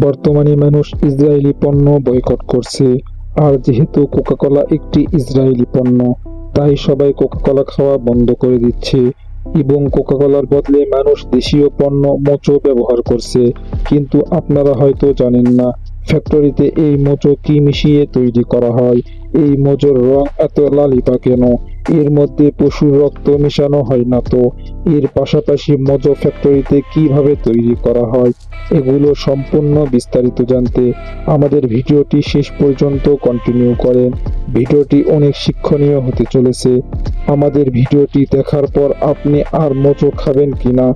বর্তমানে মানুষ ইসরায়েলি পণ্য বয়কট করছে। আর যেহেতু কোকাকোলা একটি ইসরায়েলি পণ্য, তাই সবাই কোকাকোলা খাওয়া বন্ধ করে দিচ্ছে। এবং কোকাকোলার বদলে মানুষ দেশীয় পণ্য মোচো ব্যবহার করছে। কিন্তু আপনারা হয়তো জানেন না ফ্যাক্টরিতে এই মোচো কি মিশিয়ে তৈরি করা হয়? এই মোজোর রং এত লালিপা কেন? এর মধ্যে পশুর রক্ত মেশানো হয় না তো। এর পাশাপাশি মোজো ফ্যাক্টরিতে কীভাবে তৈরি করা হয়, এগুলো সম্পূর্ণ বিস্তারিত জানতে আমাদের ভিডিওটি শেষ পর্যন্ত কন্টিনিউ করেন। ভিডিওটি অনেক শিক্ষণীয় হতে চলেছে। আমাদের ভিডিওটি দেখার পর আপনি আর মোচো খাবেন কিনা,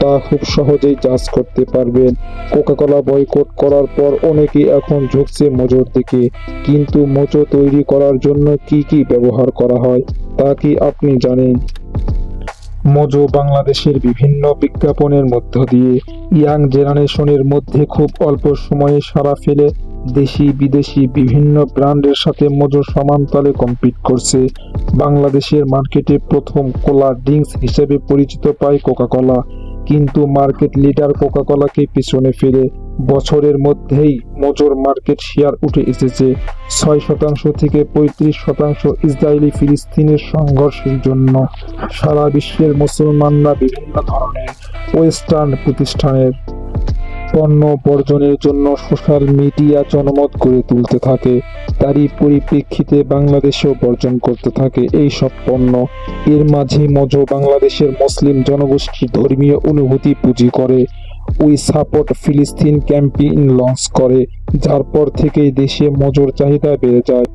তা খুব সহজেই জাজ করতে পারবেন। কোকাকোলা বয়কট করার পর অনেকেই এখন ঝুঁকছে মোজোর দিকে, কিন্তু মোচো তৈরি করার জন্য কি কি ব্যবহার করা হয় তা কি আপনি জানেন? মোজো বাংলাদেশের বিভিন্ন বিজ্ঞাপনের মধ্য দিয়ে, ইয়াং জেনারেশনের মধ্যে খুব অল্প সময়ে সারা ফেলে দেশি বিদেশি বিভিন্ন ব্র্যান্ডের সাথে মোজো সমানতালে কম্পিট করছে। বাংলাদেশের মার্কেটে প্রথম কোলা ড্রিঙ্কস হিসেবে পরিচিত পায় কোকাকোলা কিন্তু মার্কেট লিডার কোকাকোলাকে পিছনে ফেলে বছরের মধ্যেই মোজোর মার্কেট শেয়ার উঠে এসেছে। ছয় শতাংশ থেকে পঁয়ত্রিশ শতাংশ ইসরায়েলি ফিলিস্তিনের সংঘর্ষের জন্য। সারা বিশ্বের মুসলমানরা বিভিন্ন ধরনের ওয়েস্টার্ন প্রতিষ্ঠানের পণ্য বর্জনের জন্য সোশ্যাল মিডিয়া জনমত গড়ে তুলতে থাকে। তারই পরিপ্রেক্ষিতে বাংলাদেশেও বর্জন করতে থাকে এই সব পণ্য। এর মাঝে মজো বাংলাদেশের মুসলিম জনগোষ্ঠীর ধর্মীয় অনুভূতি পুঁজি করে। উই সাপোর্ট ফিলিস্তিন ক্যাম্পেইন লঞ্চ করে, যার পর থেকেই দেশে মজোর চাহিদা বেড়ে যায়।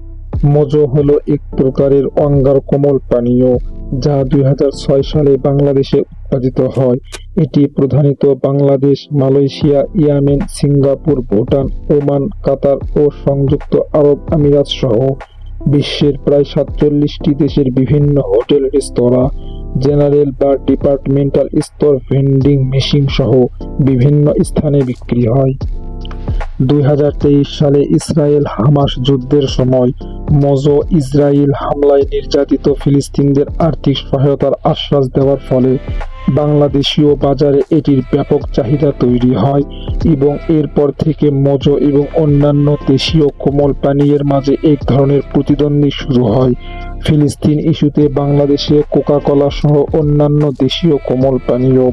মজো হলো এক প্রকারের অঙ্গার কোমল পানীয়, যা দুই হাজার ছয় সালে বাংলাদেশে উৎপাদিত হয়। এটি প্রধানত Bangladesh, Malaysia, Yemen, Singapore, Bhutan, Oman, Qatar ও সংযুক্ত আরব আমিরাত সহ বিশ্বের প্রায় সাতচল্লিশটি দেশের বিভিন্ন হোটেল রেস্তোরাঁ জেনারেল বা ডিপার্টমেন্টাল স্তর ভেন্ডিং মেশিন সহ বিভিন্ন স্থানে বিক্রি হয়। দুই সালে ইসরায়েল হামাস যুদ্ধের সময় মজো ইসরায়েল হামলায় নির্যাতিত ফিলিস্তিনদের আর্থিক সহায়তার আশ্বাস দেওয়ার ফলে বাংলাদেশীয় বাজারে এটির ব্যাপক চাহিদা তৈরি হয় এবং এরপর থেকে মজো এবং অন্যান্য দেশীয় কোমল পানীয়ের মাঝে এক ধরনের প্রতিদ্বন্দ্বী শুরু হয়। ফিলিস্তিন ইস্যুতে বাংলাদেশে কোকাকোলা সহ অন্যান্য দেশীয় কোমল পানীয়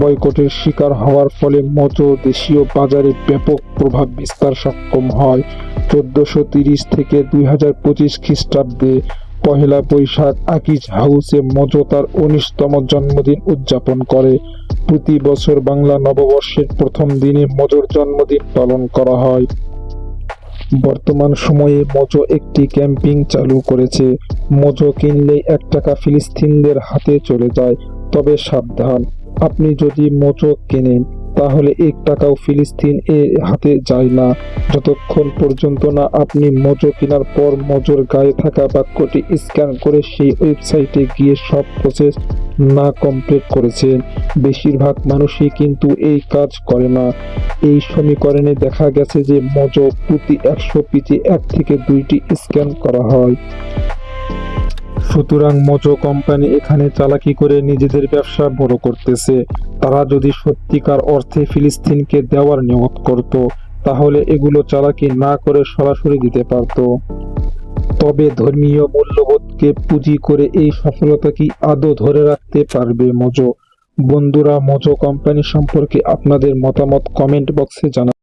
বয়কটের শিকার হওয়ার ফলে মজো দেশীয় বাজারে ব্যাপক প্রভাব বিস্তার সক্ষম হয়। চোদ্দশো তিরিশ থেকে দুই হাজার পঁচিশ খ্রিস্টাব্দে পহেলা বৈশাখ আকিজ হাউসে মজো তার উনিশতম জন্মদিন উদযাপন করে। প্রতি বছর বাংলা নববর্ষের প্রথম দিনে মজোর জন্মদিন পালন করা হয়। বর্তমান সময়ে মজো একটি ক্যাম্পিং চালু করেছে। মজো কিনলে এক টাকা ফিলিস্তিনদের হাতে চলে যায়, তবে সাবধান। আপনি যদি মোচো কেনেন, তাহলে এক টাকাও ফিলিস্তিন এর হাতে যায় না। যতক্ষণ পর্যন্ত না আপনি মোজো কেনার পর মোজোর গায়ে থাকা বাক্যটি স্ক্যান করে সেই ওয়েবসাইটে গিয়ে সব প্রসেস না কমপ্লিট করেছেন বেশিরভাগ মানুষই কিন্তু এই কাজ করে না। এই সমীকরণে দেখা গেছে যে মোজো প্রতি একশো পিচে এক থেকে দুইটি স্ক্যান করা হয়। সুতরাং মজো কোম্পানি এখানে চালাকি করে নিজেদের ব্যবসা বড় করতেছে। তারা যদি সত্যিকার অর্থে ফিলিস্তিনকে দেওয়ার নিয়ত করত, তাহলে এগুলো চালাকি না করে সরাসরি দিতে পারত। তবে ধর্মীয় মূল্যবোধকে পুঁজি করে এই সফলতা কি আদৌ ধরে রাখতে পারবে মোজো? বন্ধুরা, মজো কোম্পানি সম্পর্কে আপনাদের মতামত কমেন্ট বক্সে জানান